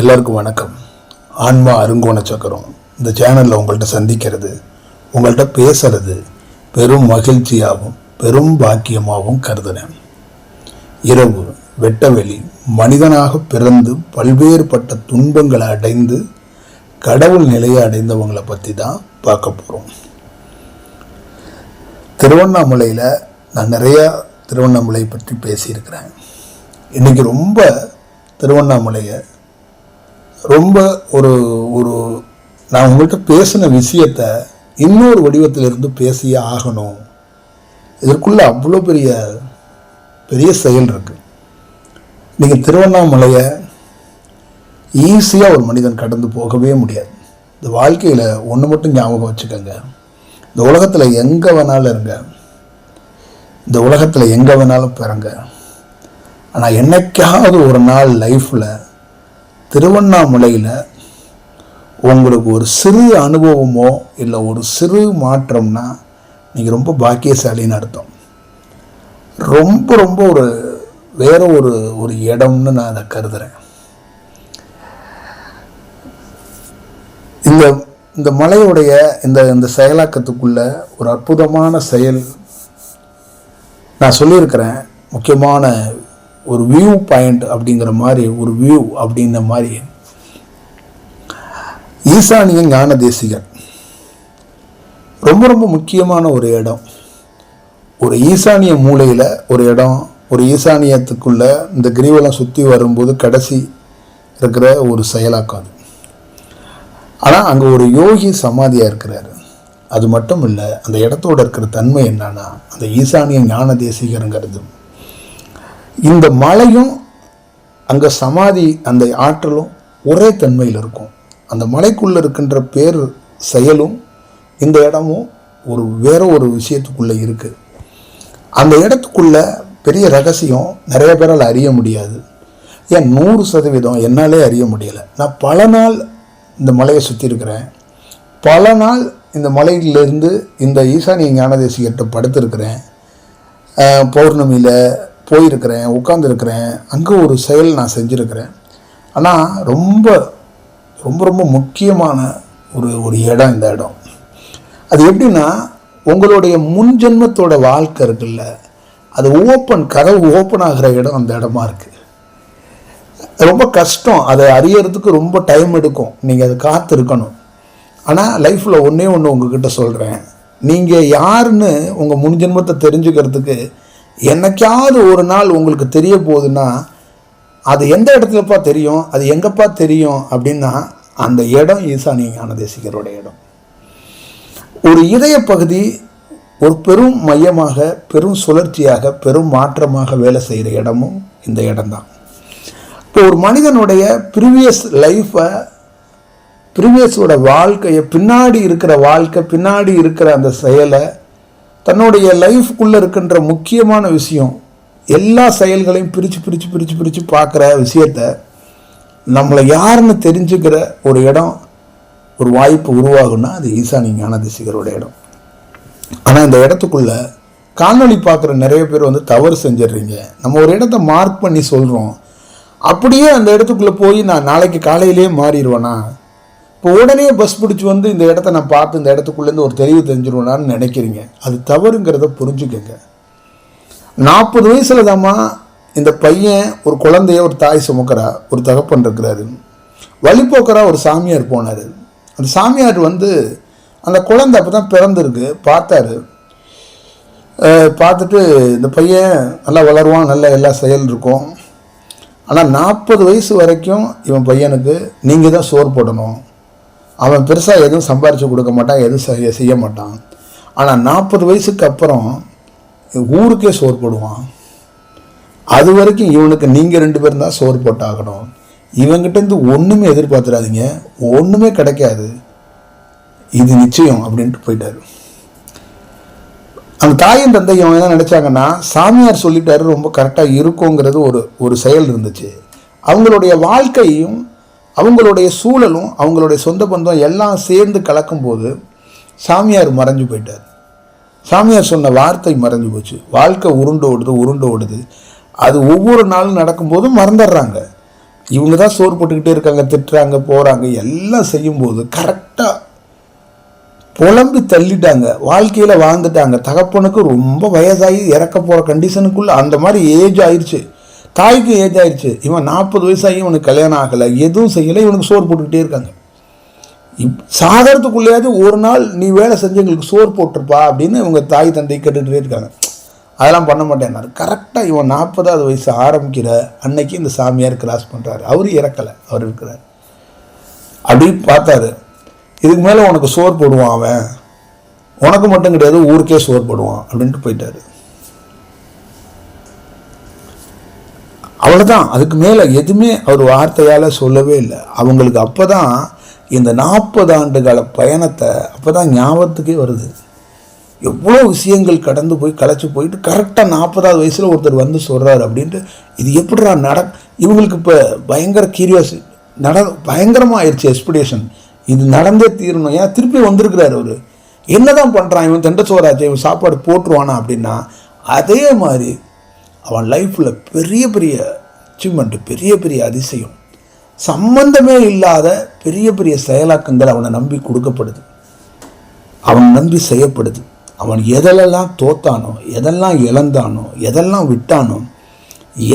எல்லாருக்கும் வணக்கம். ஆன்மா அருங்கோண சக்கரம். இந்த சேனலில் உங்கள்கிட்ட சந்திக்கிறது உங்கள்கிட்ட பேசுறது பெரும் மகிழ்ச்சியாகவும் பெரும் பாக்கியமாகவும் கருதுனேன் இரவு வெட்டவெளி மனிதனாக பிறந்து பல்வேறுபட்ட துன்பங்களை அடைந்து கடவுள் நிலையை அடைந்தவங்களை பற்றி தான் பார்க்க போகிறோம் திருவண்ணாமலையில் நான் நிறையா திருவண்ணாமலை பற்றி பேசியிருக்கிறேன். இன்றைக்கி ரொம்ப திருவண்ணாமலையை ரொம்ப ஒரு ஒரு நான் உங்கள்கிட்ட பேசின விஷயத்த இன்னொரு வடிவத்திலிருந்து பேசியே ஆகணும். இதற்குள்ளே அவ்வளோ பெரிய பெரிய செயல் இருக்குது நீங்கள் திருவண்ணாமலையை ஈஸியாக ஒரு மனிதன் கடந்து போகவே முடியாது. இந்த வாழ்க்கையில் ஒன்று மட்டும் ஞாபகம் வச்சுக்கோங்க. இந்த உலகத்தில் எங்கே வேணாலும் இருங்க. இந்த உலகத்தில் எங்கே வேணாலும் பிறங்க. ஆனால் என்னைக்காவது ஒரு நாள் லைஃப்பில் திருவண்ணாமலையில் உங்களுக்கு ஒரு சிறு அனுபவமோ இல்லை ஒரு சிறு மாற்றம்னா நீங்கள் ரொம்ப பாக்கியசாலின்னு அர்த்தம். ரொம்ப ரொம்ப ஒரு வேற ஒரு ஒரு இடம்னு நான் அதை கருதுகிறேன் இந்த இந்த மலையுடைய இந்த இந்த செயலாக்கத்துக்குள்ள ஒரு அற்புதமான செயல் நான் சொல்லியிருக்கிறேன். முக்கியமான ஒரு வியூ பாயிண்ட் அப்படிங்கிற மாதிரி ஒரு வியூ அப்படிங்கிற மாதிரி. ஈசானிய ஞான தேசிகன் ரொம்ப ரொம்ப முக்கியமான ஒரு இடம். ஒரு ஈசானிய மூலையில் ஒரு இடம் ஒரு ஈசானியத்துக்குள்ள இந்த கிரிவலம் சுற்றி வரும்போது கடைசி இருக்கிற ஒரு செயலாக்கம் அது ஆனால் அங்கே ஒரு யோகி சமாதியாக இருக்கிறாரு. அது மட்டும் இல்லை அந்த இடத்தோட இருக்கிற தன்மை என்னன்னா அந்த ஈசானிய ஞான தேசிகருங்கிறது இந்த மலையும் அங்கே சமாதி அந்த ஆற்றலும் ஒரே தன்மையில் இருக்கும். அந்த மலைக்குள்ளே இருக்கின்ற பேர் செயலும் இந்த இடமும் ஒரு வேற ஒரு விஷயத்துக்குள்ளே இருக்குது அந்த இடத்துக்குள்ள பெரிய ரகசியம் நிறைய பேரால் அறிய முடியாது. ஏன் நூறு சதவீதம் என்னாலே அறிய முடியலை. நான் பல நாள் இந்த மலையை சுற்றி இருக்கிறேன். பல நாள் இந்த மலையிலேருந்து இந்த ஈசானிய ஞானதேசிகிட்ட படுத்திருக்கிறேன். பௌர்ணமியில் போயிருக்கிறேன் உட்காந்துருக்கிறேன் அங்கே ஒரு செயல் நான் செஞ்சுருக்கிறேன். ஆனால் ரொம்ப ரொம்ப ரொம்ப முக்கியமான ஒரு ஒரு இடம் இந்த இடம். அது எப்படின்னா உங்களுடைய முன் ஜென்மத்தோட வாழ்க்கை இருக்குல்ல அது ஓப்பன் கதவு ஓப்பன் ஆகிற இடம் அந்த இடமா இருக்குது ரொம்ப கஷ்டம் அதை அறியறதுக்கு ரொம்ப டைம் எடுக்கும் நீங்கள் அதை காத்து இருக்கணும் ஆனால் லைஃப்பில் ஒன்றே ஒன்று உங்ககிட்ட சொல்கிறேன் நீங்கள் யாருன்னு உங்கள் முன்ஜென்மத்தை தெரிஞ்சுக்கிறதுக்கு என்னைக்காவது ஒரு நாள் உங்களுக்கு தெரிய போகுதுன்னா அது எந்த இடத்துலப்பா தெரியும் அது எங்கப்பா தெரியும் அப்படின்னா அந்த இடம் ஈசானிய ஞானதேசிகரோட இடம். ஒரு இதய பகுதி ஒரு பெரும் மையமாக பெரும் சுழற்சியாக பெரும் மாற்றமாக வேலை செய்கிற இடமும் இந்த இடம்தான். இப்போ ஒரு மனிதனுடைய ப்ரீவியஸ் லைஃப்பை ப்ரீவியஸோட வாழ்க்கையை பின்னாடி இருக்கிற வாழ்க்கை பின்னாடி இருக்கிற அந்த செயலை தன்னுடைய லைஃப்குள்ளே இருக்கின்ற முக்கியமான விஷயம் எல்லா செயல்களையும் பிரித்து பிரித்து பிரித்து பிரித்து பார்க்குற விஷயத்த நம்மளை யாருன்னு தெரிஞ்சுக்கிற ஒரு இடம் ஒரு வாய்ப்பு உருவாகும்னா அது ஈசானி ஞானதிசிகரோட இடம். ஆனால் இந்த இடத்துக்குள்ள காணொலி பார்க்குற நிறைய பேர் வந்து தவறு செஞ்சிடுறீங்க. நம்ம ஒரு இடத்த மார்க் பண்ணி சொல்கிறோம் அப்படியே அந்த இடத்துக்குள்ளே போய் நான் நாளைக்கு காலையிலேயே மாறிடுவேனா? இப்போ உடனே பஸ் பிடிச்சி வந்து இந்த இடத்த நான் பார்த்து இந்த இடத்துக்குள்ளேருந்து ஒரு தெளிவு தெரிஞ்சிருவேனான்னு நினைக்கிறீங்க. அது தவறுங்கிறத புரிஞ்சுக்கங்க. நாற்பது வயசில் தாம்மா இந்த பையன் ஒரு குழந்தைய ஒரு தாய் சுமக்கிறா ஒரு தகப்பன் இருக்கிறாரு. வழிபோக்கரா ஒரு சாமியார் போனார். அந்த சாமியார் வந்து அந்த குழந்தை அப்போ தான் பிறந்திருக்கு பார்த்தாரு. பார்த்துட்டு இந்த பையன் நல்லா வளருவான் நல்ல எல்லா செயல் இருக்கும். ஆனால் நாற்பது வயசு வரைக்கும் இவன் பையனுக்கு நீங்கள் தான் சோறு போடணும். அவன் பெருசாக எதுவும் சம்பாரித்து கொடுக்க மாட்டான் எதுவும் செய்ய செய்ய மாட்டான். ஆனால் நாற்பது வயசுக்கு அப்புறம் ஊருக்கே சோறு போடுவான். அது வரைக்கும் இவனுக்கு நீங்கள் ரெண்டு பேரும் தான் சோறு போட்டாகணும். இவங்கிட்டேருந்து ஒன்றுமே எதிர்பார்த்துடாதீங்க. ஒன்றுமே கிடைக்காது. இது நிச்சயம் அப்படின்ட்டு போயிட்டாரு. அந்த தாயும் தந்தையும் என்ன நினச்சாங்கன்னா சாமியார் சொல்லிட்டாரு ரொம்ப கரெக்டாக இருக்குங்கிறது ஒரு ஒரு செயல் இருந்துச்சு. அவங்களுடைய வாழ்க்கையும் அவங்களுடைய சூழலும் அவங்களுடைய சொந்த பந்தம் எல்லாம் சேர்ந்து கலக்கும்போது சாமியார் மறைஞ்சு போயிட்டார். சாமியார் சொன்ன வார்த்தை மறைஞ்சு போச்சு. வாழ்க்கை உருண்டு ஓடுது உருண்டு ஓடுது. அது ஒவ்வொரு நாளும் நடக்கும்போதும் மறந்துடுறாங்க. இவங்க தான் சோறு போட்டுக்கிட்டே இருக்காங்க திட்டுறாங்க போகிறாங்க எல்லாம் செய்யும்போது கரெக்டாக புலம்பி தள்ளிட்டாங்க. வாழ்க்கையில் வாழ்ந்துட்டாங்க. தகப்பனுக்கு ரொம்ப வயசாகி இறக்க போகிற கண்டிஷனுக்குள்ளே அந்த மாதிரி ஏஜ் ஆயிடுச்சு தாய்க்கு ஏஜ் ஆயிடுச்சு. இவன் நாற்பது வயசாகி இவனுக்கு கல்யாணம் ஆகலை. எதுவும் செய்யலை. இவனுக்கு சோறு போட்டுக்கிட்டே இருக்காங்க. இப் சாகரத்துக்குள்ளேயாவது ஒரு நாள் நீ வேலை செஞ்சு எங்களுக்கு சோறு போட்டிருப்பா அப்படின்னு இவங்க தாய் தந்தை கேட்டுகிட்டே இருக்காங்க. அதெல்லாம் பண்ண மாட்டேன்னாரு கரெக்டாக இவன் நாற்பதாவது வயசு ஆரம்பிக்கிற அன்னைக்கு இந்த சாமியார் கிராஸ் பண்ணுறாரு அவர் இறக்கலை. அவர் இருக்கிறார். அப்படி பார்த்தாரு. இதுக்கு மேலே உனக்கு சோறு போடுவான் அவன். உனக்கு மட்டும் கிடையாது ஊருக்கே சோறு போடுவான் அப்படின்ட்டு போயிட்டாரு. அவ்வளோதான் அதுக்கு மேலே எதுவுமே அவர் வார்த்தையால் சொல்லவே இல்லை. அவங்களுக்கு அப்போ தான் இந்த நாற்பது ஆண்டு கால பயணத்தை அப்போ தான் ஞாபகத்துக்கே வருது. எவ்வளோ விஷயங்கள் கடந்து போய் களைச்சி போயிட்டு கரெக்டாக நாற்பதாவது வயசில் ஒருத்தர் வந்து சொல்கிறாரு அப்படின்ட்டு இது எப்படிடா நட இவங்களுக்கு இப்போ பயங்கர கியூரியாசிட்டி நட பயங்கரமாக ஆயிடுச்சு எக்ஸ்பெக்டேஷன் இது நடந்தே தீரணும். ஏன்? திருப்பி வந்திருக்கிறாரு அவர். என்ன தான் பண்ணுறான் இவன் தெண்டச்சோராச்சு இவன் சாப்பாடு போட்டுருவானா அப்படின்னா அதே மாதிரி அவன் லைஃப்பில் பெரிய பெரிய அச்சீவ்மெண்ட்டு பெரிய பெரிய அதிசயம். சம்பந்தமே இல்லாத பெரிய பெரிய செயலாக்கங்கள் அவனை நம்பி கொடுக்கப்படுது. அவன் நம்பி செய்யப்படுது. அவன் எதெல்லாம் தோத்தானோ எதெல்லாம் இழந்தானோ எதெல்லாம் விட்டானோ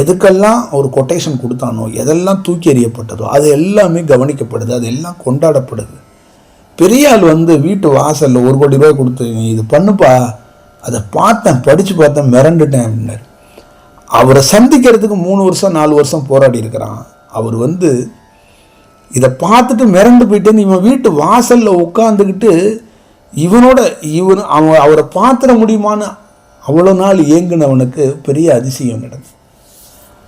எதுக்கெல்லாம் ஒரு கொட்டேஷன் கொடுத்தானோ எதெல்லாம் தூக்கி எறியப்பட்டதோ அது எல்லாமே கவனிக்கப்படுது. அது எல்லாம் கொண்டாடப்படுது. பெரிய ஆள் வந்து வீட்டு வாசலில் ஒரு கோடி ரூபாய் கொடுத்து நீ இது பண்ணுப்பா. அதை பார்த்தேன் படித்து பார்த்தேன் மிரண்டுட்டேன் அப்படின்னாரு. அவரை சந்திக்கிறதுக்கு மூணு வருஷம் நாலு வருஷம் போராடி இருக்கிறான். அவர் வந்து இதை பார்த்துட்டு மிரண்டு போயிட்டு இவன் வீட்டு வாசலில் உட்காந்துக்கிட்டு இவனோட இவன் அவன் அவரை பார்த்துட முடியுமான்னு அவ்வளோ நாள் ஏங்குனவனுக்கு பெரிய அதிசயம் நடந்தது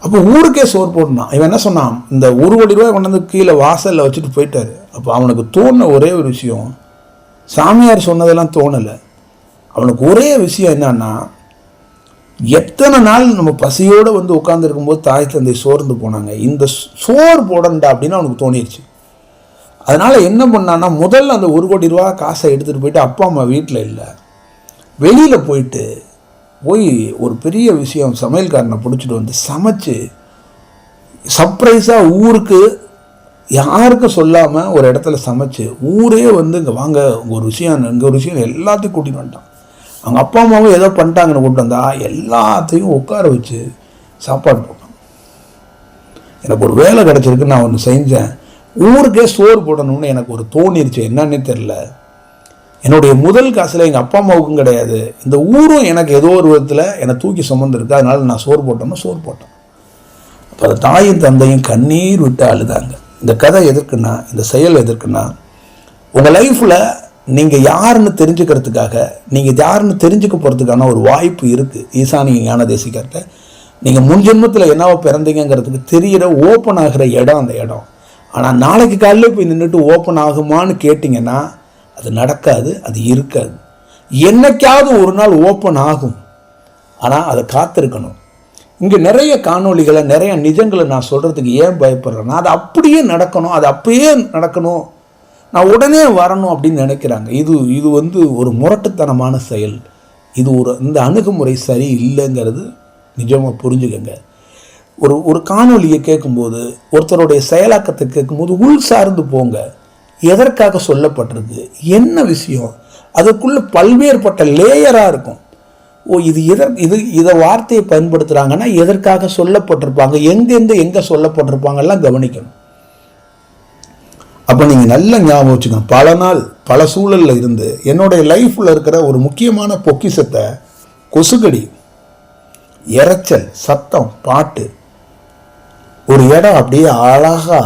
அப்போ ஊருக்கே சோறு போடணும் இவன் என்ன சொன்னான்? இந்த ஒரு கோடி ரூபாய் கொண்டு வந்து கீழே வாசலில் வச்சுட்டு போயிட்டாரு. அப்போ அவனுக்கு தோணுன ஒரே ஒரு விஷயம் சாமியார் சொன்னதெல்லாம் தோணலை. அவனுக்கு ஒரே விஷயம் என்னன்னா எத்தனை நாள் நம்ம பசியோடு வந்து உட்காந்துருக்கும்போது தாய் தந்தை சோர்ந்து போனாங்க? இந்த சோறு போடண்டா அப்படின்னு அவனுக்கு தோணிடுச்சு அதனால் என்ன பண்ணான்னா முதல்ல அந்த ஒரு கோடி ரூபா காசை எடுத்துகிட்டு போயிட்டு அப்பா அம்மா வீட்டில் இல்லை. வெளியில் போயிட்டு போய் ஒரு பெரிய விஷயம் சமையல்காரனை பிடிச்சிட்டு வந்து சமைச்சு சர்ப்ரைஸாக ஊருக்கு யாருக்கும் சொல்லாமல் ஒரு இடத்துல சமைச்சு ஊரே வந்து இங்கே வாங்க ஒரு விஷயம் இங்கே ஒரு விஷயம் எல்லாத்தையும் கூட்டின்னு வந்துட்டான். அவங்க அப்பா அம்மாவும் ஏதோ பண்ணிட்டாங்கன்னு கூப்பிட்டு வந்தா எல்லாத்தையும் உட்கார வச்சு சாப்பாடு போட்டோம் எனக்கு ஒரு வேலை கிடச்சிருக்கு நான் ஒன்று செஞ்சேன். ஊருக்கே சோறு போடணும்னு எனக்கு ஒரு தோணிருச்சு. என்னன்னே தெரில என்னுடைய முதல் காசில் எங்கள் அப்பா அம்மாவுக்கும் கிடையாது. இந்த ஊரும் எனக்கு ஏதோ ஒரு விதத்தில் என்னை தூக்கி சுமந்துருக்கு. அதனால் நான் சோறு போட்டோம்னா சோறு போட்டேன். அப்போ அந்த தாயும் தந்தையும் கண்ணீர் விட்டு அழுதாங்க. இந்த கதை எதற்குன்னா இந்த செயல் எதற்குன்னா உங்கள் லைஃப்பில் நீங்கள் யாருன்னு தெரிஞ்சுக்கிறதுக்காக நீங்கள் யாருன்னு தெரிஞ்சுக்க போகிறதுக்கான ஒரு வாய்ப்பு இருக்குது ஈசானிய ஞான தேசிகர்கிட்ட நீங்கள் முன் ஜென்மத்தில் என்னவோ பிறந்தீங்கிறதுக்கு தெரிகிற ஓப்பன் ஆகிற இடம் அந்த இடம். ஆனால் நாளைக்கு காலையில் போய் நின்றுட்டு ஓப்பன் ஆகுமான்னு கேட்டிங்கன்னா அது நடக்காது அது இருக்காது. என்னைக்காவது ஒரு நாள் ஓப்பன் ஆகும். ஆனால் அதை காத்திருக்கணும். இங்கே நிறைய காணொளிகளை நிறைய நிஜங்களை நான் சொல்கிறதுக்கு ஏன் பயப்படுறேன்னா அது அப்படியே நடக்கணும் அது அப்படியே நடக்கணும் நான் உடனே வரணும் அப்படின்னு நினைக்கிறாங்க. இது இது வந்து ஒரு முரட்டுத்தனமான செயல். இது ஒரு இந்த அணுகுமுறை சரி இல்லைங்கிறது நிஜமாக புரிஞ்சுக்கங்க. ஒரு ஒரு காணொலியை கேட்கும்போது ஒருத்தருடைய செயலாக்கத்தை கேட்கும்போது உள் சார்ந்து போங்க. எதற்காக சொல்லப்பட்டிருக்கு? என்ன விஷயம்? அதுக்குள்ளே பல்வேறுபட்ட லேயராக இருக்கும். ஓ இது எதற் இது இதை வார்த்தையை பயன்படுத்துகிறாங்கன்னா எதற்காக சொல்லப்பட்டிருப்பாங்க? எங்கெங்கே எங்கே சொல்லப்பட்டிருப்பாங்கலாம் கவனிக்கணும். அப்போ நீங்கள் நல்ல ஞாபகம் வச்சுக்கணும். பல நாள் பல சூழலில் இருந்து என்னுடைய லைஃப்பில் இருக்கிற ஒரு முக்கியமான பொக்கிஷத்தை கொசுக்கடி இறைச்சல் சத்தம் பாட்டு ஒரு இடம் அப்படியே அழகாக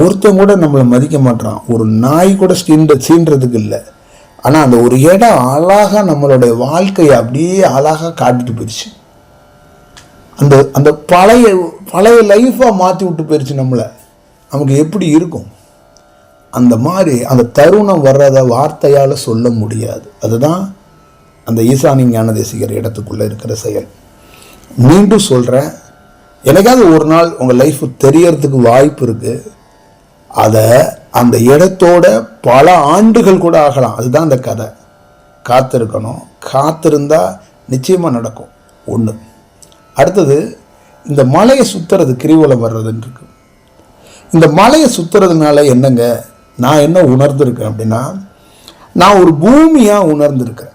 ஒருத்தன் கூட நம்மளை மதிக்க மாட்டான் ஒரு நாய் கூட சீண்ட சீன்றதுக்கு இல்லை. ஆனால் அந்த ஒரு இடம் அழகாக நம்மளுடைய வாழ்க்கையை அப்படியே அழகாக காட்டிட்டு போயிடுச்சு அந்த அந்த பழைய பழைய லைஃப்பாக மாற்றி விட்டு போயிடுச்சு நம்மளை. நமக்கு எப்படி இருக்கும்? அந்த மாதிரி அந்த தருணம் வர்றதை வார்த்தையால் சொல்ல முடியாது. அதுதான் அந்த ஈசானி ஞானதேசிகர் இடத்துக்குள்ளே இருக்கிற செயல். மீண்டும் சொல்கிறேன் எனக்காவது ஒரு நாள் உங்கள் லைஃப் தெரியறதுக்கு வாய்ப்பு இருக்குது அதை அந்த இடத்தோட பல ஆண்டுகள் கூட ஆகலாம். அதுதான் அந்த கதை. காத்திருக்கணும். காத்திருந்தால் நிச்சயமாக நடக்கும். ஒன்று அடுத்தது இந்த மலையை சுற்றுறது கிரிவலம் வர்றதுன்னு இருக்குது இந்த மலையை சுற்றுறதுனால என்னங்க? நான் என்ன உணர்ந்திருக்கேன் அப்படின்னா நான் ஒரு பூமியாக உணர்ந்திருக்கிறேன்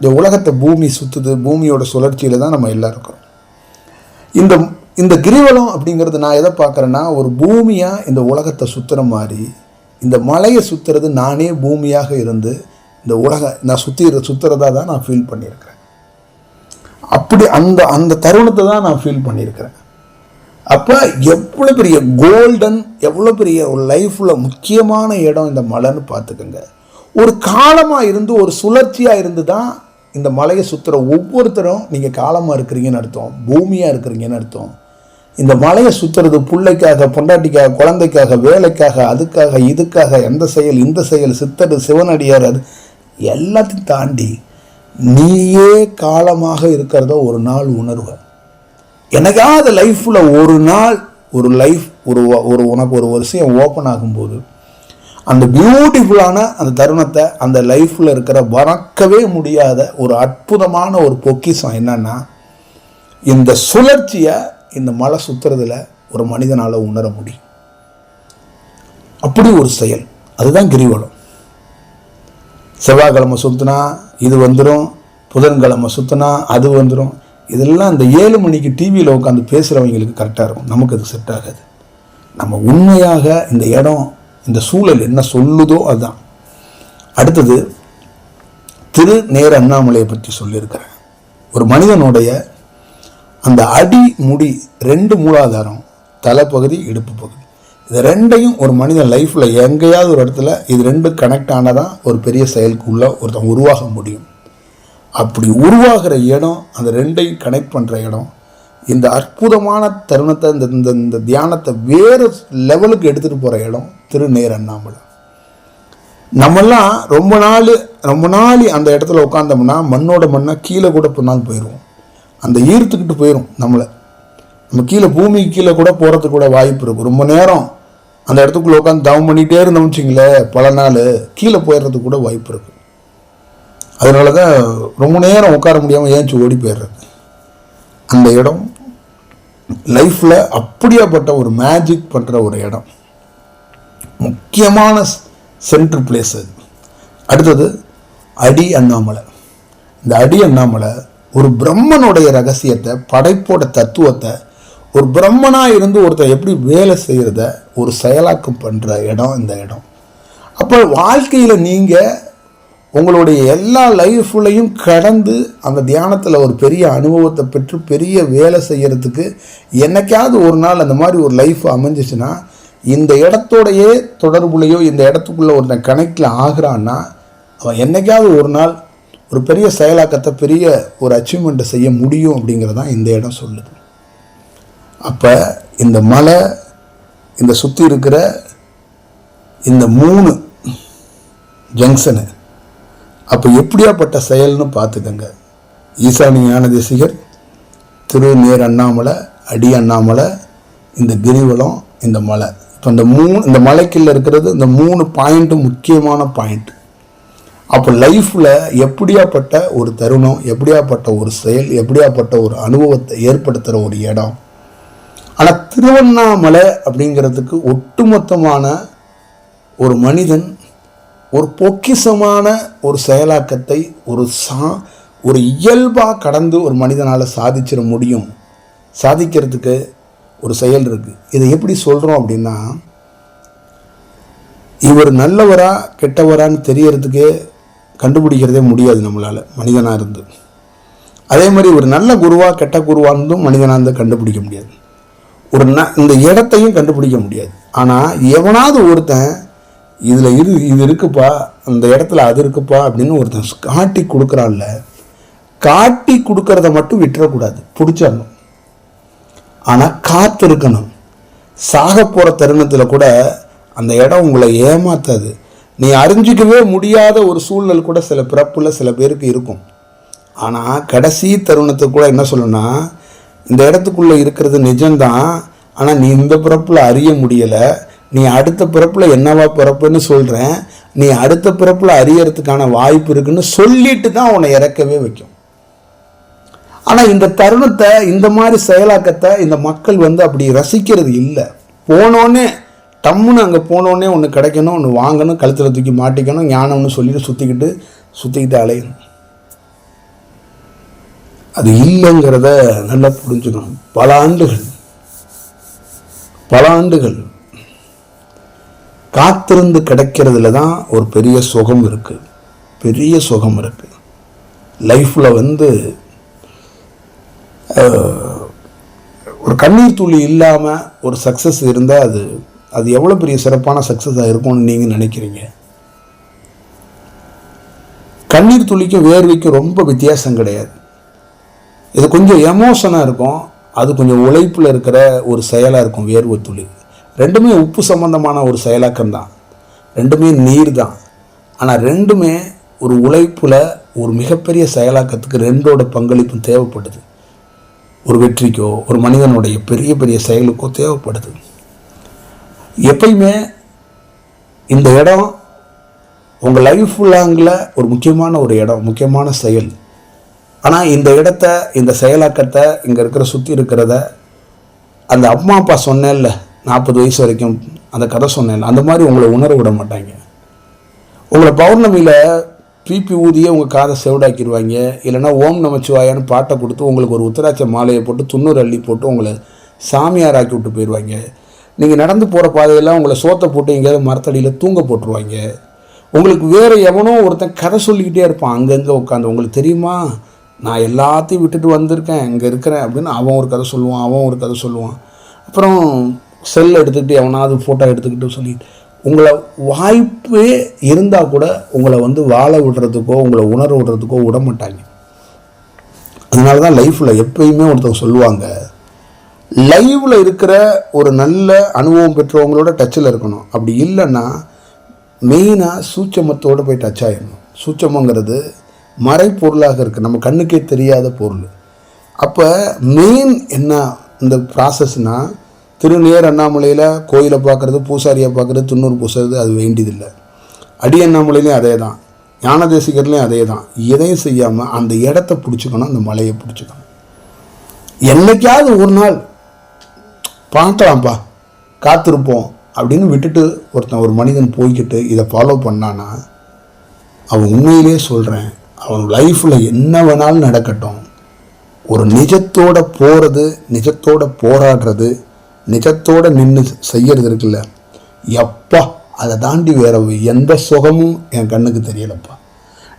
இந்த உலகத்தை பூமி சுற்றுது பூமியோட சுழற்சியில் தான் நம்ம எல்லாம் இருக்கிறோம். இந்த இந்த கிரிவலம் அப்படிங்கிறது நான் எதை பார்க்குறேன்னா ஒரு பூமியாக இந்த உலகத்தை சுற்றுற மாதிரி இந்த மலையை சுற்றுறது நானே பூமியாக இருந்து இந்த உலக நான் சுற்றி சுற்றுறதா தான் நான் ஃபீல் பண்ணியிருக்கிறேன். அப்படி அந்த அந்த தருணத்தை தான் நான் ஃபீல் பண்ணியிருக்கிறேன். அப்போ எவ்வளோ பெரிய கோல்டன் எவ்வளோ பெரிய ஒரு லைஃப்பில் முக்கியமான இடம் இந்த மலைன்னு பார்த்துக்கோங்க. ஒரு காலமாக இருந்து ஒரு சுழற்சியாக இருந்து தான் இந்த மலையை சுற்றுற ஒவ்வொருத்தரும் நீங்கள் காலமாக இருக்கிறீங்கன்னு அர்த்தம் பூமியாக இருக்கிறீங்கன்னு அர்த்தம். இந்த மலையை சுற்றுறது பிள்ளைக்காக பொண்டாட்டிக்காக குழந்தைக்காக வேலைக்காக அதுக்காக இதுக்காக எந்த செயல் இந்த செயல் சித்தர் சிவனடியார் அது எல்லாத்தையும் தாண்டி நீயே காலமாக இருக்கிறத ஒரு நாள் உணர்வை. எனக்காவது லைஃப்பில் ஒரு நாள் ஒரு லைஃப் ஒரு ஒரு உனக்கு ஒரு விஷயம் ஓப்பன் ஆகும்போது அந்த பியூட்டிஃபுல்லான அந்த தருணத்தை அந்த லைஃப்பில் இருக்கிற மறக்கவே முடியாத ஒரு அற்புதமான ஒரு பொக்கிஷம் என்னன்னா இந்த சுழற்சியை இந்த மலை சுற்றுறதுல ஒரு மனிதனால் உணர முடியும். அப்படி ஒரு செயல். அதுதான் கிரிவலம். செவ்வாய்க்கிழமை சுற்றினா இது வந்துடும் புதன்கிழமை சுற்றினா அது வந்துடும் இதெல்லாம் அந்த ஏழு மணிக்கு டிவியில் உட்காந்து பேசுகிறவங்களுக்கு கரெக்டாக இருக்கும். நமக்கு அது செட் ஆகாது. நம்ம உண்மையாக இந்த இடம் இந்த சூழல் என்ன சொல்லுதோ அதுதான் அடுத்தது திரு நேர அண்ணாமலையை பற்றி சொல்லியிருக்கிறேன் ஒரு மனிதனுடைய அந்த அடி முடி ரெண்டு மூலாதாரம் தலைப்பகுதி இடுப்பு பகுதி. இது ரெண்டையும் ஒரு மனிதன் லைஃப்பில் எங்கேயாவது ஒரு இடத்துல இது ரெண்டும் கனெக்ட் ஆனதான் ஒரு பெரிய செயலுக்குள்ளே ஒருத்தன் உருவாக முடியும். அப்படி உருவாகிற இடம் அந்த ரெண்டையும் கனெக்ட் பண்ணுற இடம் இந்த அற்புதமான தருணத்தை இந்த இந்த இந்த தியானத்தை வேறு லெவலுக்கு எடுத்துகிட்டு போகிற இடம் திருநேர் அண்ணாமலை. நம்மெல்லாம் ரொம்ப நாள் ரொம்ப நாள் அந்த இடத்துல உட்காந்தோம்னா மண்ணோட மண்ணை கீழே கூட பின்னால் போயிடுவோம் அந்த ஈர்த்துக்கிட்டு போயிடும் நம்மளை. நம்ம கீழே பூமிக்கு கீழே கூட போகிறதுக்கு கூட வாய்ப்பு இருக்கும். ரொம்ப நேரம் அந்த இடத்துக்குள்ளே உட்காந்து தவம் பண்ணிகிட்டே இருந்தோம்னு வச்சிங்களேன் பல நாள் கீழே போயிடுறதுக்கு கூட வாய்ப்பு இருக்குது அதனால தான் ரொம்ப நேரம் உட்கார முடியாமல் ஏஞ்சி ஓடி போயிடுறது? அந்த இடம் லைஃப்பில் அப்படியாப்பட்ட ஒரு மேஜிக் பண்ணுற ஒரு இடம். முக்கியமான சென்ட்ரு பிளேஸ் அது. அடுத்தது அடி அண்ணாமலை. இந்த அடி அண்ணாமலை ஒரு பிரம்மனுடைய ரகசியத்தை படைப்போட தத்துவத்தை ஒரு பிரம்மனாக இருந்து ஒருத்தர் எப்படி வேலை செய்கிறத ஒரு செயலாக்கம் பண்ணுற இடம் இந்த இடம். அப்போ வாழ்க்கையில் நீங்கள் உங்களுடைய எல்லா லைஃப்லையும் கடந்து அந்த தியானத்தில் ஒரு பெரிய அனுபவத்தை பெற்று பெரிய வேலை செய்கிறதுக்கு என்னைக்காவது ஒரு நாள் அந்த மாதிரி ஒரு லைஃப் அமைஞ்சிச்சுன்னா இந்த இடத்தோடையே தொடர்புலையோ இந்த இடத்துக்குள்ளே ஒருத்தன் கனெக்டில் ஆகிறான்னா அவன் என்னைக்காவது ஒரு நாள் ஒரு பெரிய செயலாக்கத்தை பெரிய ஒரு அச்சீவ்மெண்ட்டை செய்ய முடியும் அப்படிங்கிறதான் இந்த இடம் சொல்லுது. அப்போ இந்த மலை இந்த சுற்றி இருக்கிற இந்த மூணு ஜங்ஷனு அப்போ எப்படியாப்பட்ட செயல்னு பார்த்துக்கங்க. ஈசானி ஞான தேசிகர் திருநேர் அண்ணாமலை அடி அண்ணாமலை இந்த கிரிவலம் இந்த மலை. இப்போ இந்த மூணு இந்த மலைக்கில் இருக்கிறது இந்த மூணு பாயிண்ட்டும் முக்கியமான பாயிண்ட். அப்போ லைஃப்பில் எப்படியாப்பட்ட ஒரு தருணம் எப்படியாப்பட்ட ஒரு செயல் எப்படியாப்பட்ட ஒரு அனுபவத்தை ஏற்படுத்துகிற ஒரு இடம். ஆனால் திருவண்ணாமலை அப்படிங்கிறதுக்கு ஒட்டுமொத்தமான ஒரு மனிதன் ஒரு பொக்கிசமான ஒரு செயலாக்கத்தை ஒரு சா ஒரு இயல்பாக கடந்து ஒரு மனிதனால் சாதிச்சிட முடியும். சாதிக்கிறதுக்கு ஒரு செயல் இருக்குது இதை எப்படி சொல்கிறோம் அப்படின்னா இவர் நல்லவரா கெட்டவரான்னு தெரியறதுக்கே கண்டுபிடிக்கிறதே முடியாது நம்மளால் மனிதனாக இருந்து. அதே மாதிரி ஒரு நல்ல குருவா கெட்ட குருவானதும் மனிதனாக இருந்து கண்டுபிடிக்க முடியாது. ஒரு ந இந்த இடத்தையும் கண்டுபிடிக்க முடியாது. ஆனால் எவனாவது ஒருத்தன் இதில் இரு இது இருக்குப்பா அந்த இடத்துல அது இருக்குப்பா அப்படின்னு ஒருத்தன் காட்டி கொடுக்குறான்ல காட்டி கொடுக்கறத மட்டும் விட்டுறக்கூடாது பிடிச்சிடணும். ஆனால் காத்திருக்கணும் சாக போகிற தருணத்தில் கூட அந்த இடம் உங்களை ஏமாத்தாது. நீ அறிஞ்சிக்கவே முடியாத ஒரு சூழ்நிலை கூட சில பிறப்பில் சில பேருக்கு இருக்கும். ஆனால் கடைசி தருணத்தை கூட என்ன சொல்லணும்னா இந்த இடத்துக்குள்ளே இருக்கிறது நிஜம்தான் ஆனால் நீ இந்த பிறப்பில் அறிய முடியலை நீ அடுத்த பிறப்பில் என்னவா பிறப்புன்னு சொல்கிறேன் நீ அடுத்த பிறப்பில் அறியறதுக்கான வாய்ப்பு இருக்குன்னு சொல்லிட்டு தான் உன்னை இறக்கவே வைக்கும். ஆனால் இந்த தருணத்தை இந்த மாதிரி செயலாக்கத்தை இந்த மக்கள் வந்து அப்படி ரசிக்கிறது இல்லை. போனோன்னே டம்முன்னு அங்கே போனோடனே ஒன்று கிடைக்கணும் ஒன்று வாங்கணும் கழுத்தில் தூக்கி மாட்டிக்கணும் ஞானம்னு சொல்லிட்டு சுற்றிக்கிட்டு சுற்றிக்கிட்டு அலையணும். அது இல்லைங்கிறத நல்லா புரிஞ்சுக்கணும். பல ஆண்டுகள் பல ஆண்டுகள் காத்திருந்து கிடைக்கிறதுல தான் ஒரு பெரிய சுகம் இருக்குது பெரிய சுகம் இருக்குது லைஃப்பில் வந்து ஒரு கண்ணீர் துளி இல்லாமல் ஒரு சக்ஸஸ் இருந்தால் அது அது எவ்வளோ பெரிய சிறப்பான சக்ஸஸாக இருக்கும்னு நீங்கள் நினைக்கிறீங்க? கண்ணீர் துளிக்கும் வேர்வைக்கும் ரொம்ப வித்தியாசம் கிடையாது. இது கொஞ்சம் எமோஷனாக இருக்கும். அது கொஞ்சம் உழைப்பில் இருக்கிற ஒரு செயலாக இருக்கும் வேர்வை துளி. ரெண்டுமே உப்பு சம்பந்தமான ஒரு செயலாக்கம் தான். ரெண்டுமே நீர் தான். ஆனால் ரெண்டுமே ஒரு உழைப்பில் ஒரு மிகப்பெரிய செயலாக்கத்துக்கு ரெண்டோட பங்களிப்பும் தேவைப்படுது. ஒரு வெற்றிக்கோ ஒரு மனிதனுடைய பெரிய பெரிய செயலுக்கோ தேவைப்படுது. எப்பயுமே இந்த இடம் உங்கள் லைஃப் லாங்கில் ஒரு முக்கியமான ஒரு இடம் முக்கியமான செயல். ஆனால் இந்த இடத்த இந்த செயலாக்கத்தை இங்கே இருக்கிற சுற்றி இருக்கிறத அந்த அம்மா அப்பா சொன்னேன்ல நாற்பது வயசு வரைக்கும் அந்த கதை சொன்னேன். அந்த மாதிரி உங்களை உணர விட மாட்டாங்க. உங்களை பௌர்ணமியில் பிபி ஊதியே உங்கள் காதை செவிடாக்கிடுவாங்க. இல்லைன்னா ஓம் நமச்சிவாயான்னு பாட்டை கொடுத்து உங்களுக்கு ஒரு உத்தராட்ச மாலையை போட்டு துண்ணூறு அள்ளி போட்டு உங்களை சாமியார் ஆக்கி விட்டு போயிடுவாங்க. நீங்கள் நடந்து போகிற பாதையெல்லாம் உங்களை சோத்தை போட்டு எங்கேயாவது மரத்தடியில் தூங்க போட்டுருவாங்க. உங்களுக்கு வேறு எவனோ ஒருத்தன் கதை சொல்லிக்கிட்டே இருப்பான். அங்கங்கே உட்காந்து உங்களுக்கு தெரியுமா? நான் எல்லாத்தையும் விட்டுட்டு வந்திருக்கேன். இங்கே இருக்கிறேன். அப்படின்னு அவன் ஒரு கதை சொல்லுவான் அவன் ஒரு கதை சொல்லுவான். அப்புறம் செல் எடுத்துக்கிட்டு எவனாவது ஃபோட்டோ எடுத்துக்கிட்டு சொல்லிட்டு உங்களை வாய்ப்பே இருந்தால் கூட உங்களை வந்து வாழ விடுறதுக்கோ உங்களை உணர விடுறதுக்கோ விட மாட்டாங்க. அதனால தான் லைஃப்பில் எப்பயுமே ஒருத்தவங்க சொல்லுவாங்க லைவில் இருக்கிற ஒரு நல்ல அனுபவம் பெற்றவங்களோட டச்சில் இருக்கணும். அப்படி இல்லைன்னா மெயினாக சூச்சமத்தோடு போய் டச் ஆகிடணும் சூட்சமங்கிறது மறைப்பொருளாக இருக்குது நம்ம கண்ணுக்கே தெரியாத பொருள். அப்போ மெயின் என்ன இந்த ப்ராசஸ்னால் திருநேர் அண்ணாமலையில் கோயிலை பார்க்குறது பூசாரியை பார்க்குறது துண்ணூர் பூசுறது அது வேண்டியதில்லை. அடி அண்ணாமலையிலையும் அதே தான் ஞான தேசிகர்லேயும் அதே தான் எதையும் செய்யாமல் அந்த இடத்த பிடிச்சிக்கணும் அந்த மலையை பிடிச்சிக்கணும். என்னைக்காவது ஒரு நாள் பார்க்கலாம்ப்பா காத்திருப்போம் அப்படின்னு விட்டுட்டு ஒருத்தன் ஒரு மனிதன் போய்கிட்டு இதை ஃபாலோ பண்ணான்னா அவன் உண்மையிலே சொல்கிறேன் அவன் லைஃப்பில் என்ன வேணாலும் நடக்கட்டும். ஒரு நிஜத்தோட போகிறது நிஜத்தோட போராடுறது நிஜத்தோடு நின்று செய்யறது இருக்குல்ல? எப்பா அதை தாண்டி வேற எந்த சுகமும் என் கண்ணுக்கு தெரியலப்பா.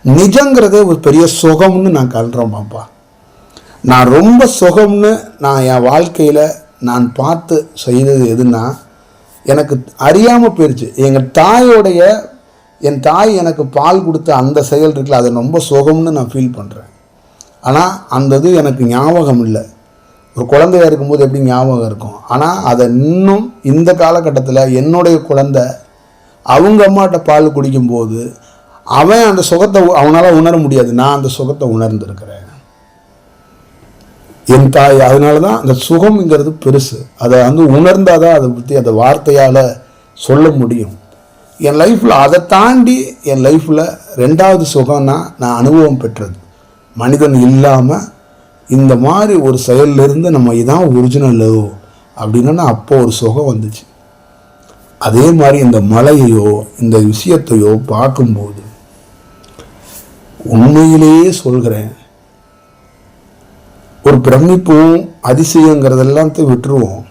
நிஜங்கிறதே ஒரு பெரிய சுகம்னு நான் கல்றேன்ப்பா நான் ரொம்ப சுகம்னு நான் என் வாழ்க்கையில் நான் பார்த்து செய்தது எதுன்னா எனக்கு அறியாமல் போயிடுச்சு எங்கள் தாயோடைய என் தாய் எனக்கு பால் கொடுத்த அந்த செயல் இருக்குல்ல அது ரொம்ப சுகம்னு நான் ஃபீல் பண்ணுறேன் ஆனால் அந்த இது எனக்கு ஞாபகம் இல்லை. ஒரு குழந்தையா இருக்கும்போது எப்படி ஞாபகம் இருக்கும்? ஆனால் அதை இன்னும் இந்த காலகட்டத்தில் என்னுடைய குழந்த அவங்க அம்மாட்ட பால் குடிக்கும்போது அவன் அந்த சுகத்தை அவனால் உணர முடியாது. நான் அந்த சுகத்தை உணர்ந்திருக்கிறேன். என் தாய் அதனால தான் அந்த சுகம்ங்கிறது பெருசு. அதை வந்து உணர்ந்தால் தான் அதை பற்றி அந்த வார்த்தையால் சொல்ல முடியும். என் லைஃப்பில் அதை தாண்டி என் லைஃப்பில் ரெண்டாவது சுகம்னா நான் அனுபவம் பெற்றது. மனிதன் இல்லாமல் இந்த மாதிரி ஒரு செயல்லிருந்து நம்ம இதான் ஒரிஜினலோ அப்படின்னா அப்போ ஒரு சுகம் வந்துச்சு. அதே மாதிரி இந்த மலையையோ இந்த விஷயத்தையோ பார்க்கும்போது உண்மையிலேயே சொல்கிறேன் ஒரு பிரமிப்பும் அதிசயங்கிறதெல்லாத்தையும் விட்டுருவோம்.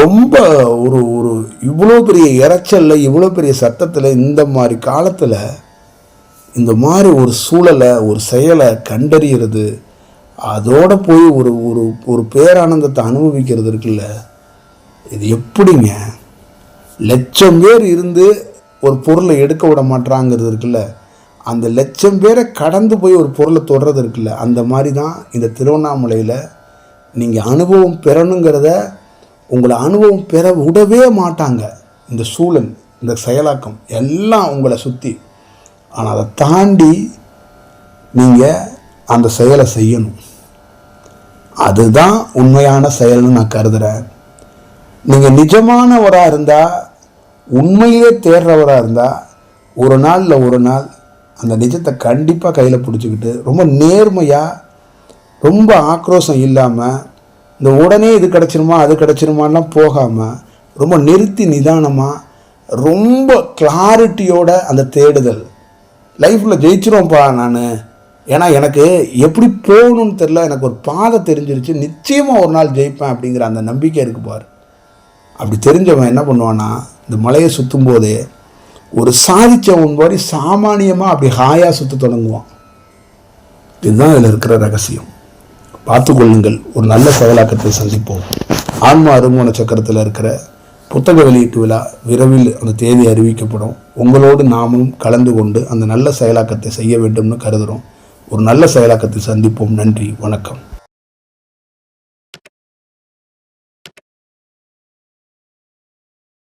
ரொம்ப ஒரு ஒரு இவ்வளோ பெரிய இறைச்சலில் இவ்வளோ பெரிய சத்தத்தில் இந்த மாதிரி காலத்தில் இந்த மாதிரி ஒரு சூழலை ஒரு செயலை கண்டறியறது அதோடு போய் ஒரு ஒரு ஒரு பேரானந்தத்தை அனுபவிக்கிறது இருக்குல்ல இது எப்படிங்க? லட்சம் பேர் இருந்து ஒரு பொருளை எடுக்க விட மாட்டாங்கிறது இருக்குல்ல அந்த லட்சம் பேரை கடந்து போய் ஒரு பொருளை தொடுறது இருக்குல்ல அந்த மாதிரி தான் இந்த திருவண்ணாமலையில் நீங்கள் அனுபவம் பெறணுங்கிறத உங்களை அனுபவம் பெற விடவே மாட்டாங்க இந்த சூழல் இந்த செயலாக்கம் எல்லாம் உங்களை சுற்றி ஆனால் அதை தாண்டி நீங்கள் அந்த செயலை செய்யணும். அதுதான் உண்மையான செயல்னு நான் கருதுகிறேன் நீங்கள் நிஜமானவராக இருந்தால் உண்மையிலே தேடுறவராக இருந்தால் ஒரு நாளில் ஒரு நாள் அந்த நிஜத்தை கண்டிப்பாக கையில் பிடிச்சிக்கிட்டு ரொம்ப நேர்மையாக ரொம்ப ஆக்ரோஷம் இல்லாமல் இந்த உடனே இது கிடச்சிருமா அது கிடச்சிருமான்லாம் போகாமல் ரொம்ப நிறுத்தி நிதானமாக ரொம்ப கிளாரிட்டியோட அந்த தேடுதல். லைஃப்பில் ஜெயிச்சிருவோம்ப்பா நான். ஏன்னா எனக்கு எப்படி போகணும்னு தெரில எனக்கு ஒரு பாதை தெரிஞ்சிருச்சு. நிச்சயமாக ஒரு நாள் ஜெயிப்பேன் அப்படிங்கிற அந்த நம்பிக்கை இருக்கு பார். அப்படி தெரிஞ்சவன் என்ன பண்ணுவான்னா இந்த மலையை சுற்றும் போதே ஒரு சாதிச்சவன் மாதிரி சாமானியமாக அப்படி ஹாயாக சுற்ற தொடங்குவான். இதுதான் இதில் இருக்கிற ரகசியம். பார்த்துக்கொள்ளுங்கள் ஒரு நல்ல செயலாக்கத்தை சந்திப்போம். ஆன்மா அருமோன சக்கரத்தில் இருக்கிற புத்தக வெளியீட்டு விழா விரைவில் அந்த தேதி அறிவிக்கப்படும். உங்களோடு நாமும் கலந்து கொண்டு அந்த நல்ல செயலாக்கத்தை செய்ய வேண்டும்னு கருதுகிறோம் ஒரு நல்ல செயலாக்கத்தை சந்திப்போம். நன்றி. வணக்கம்.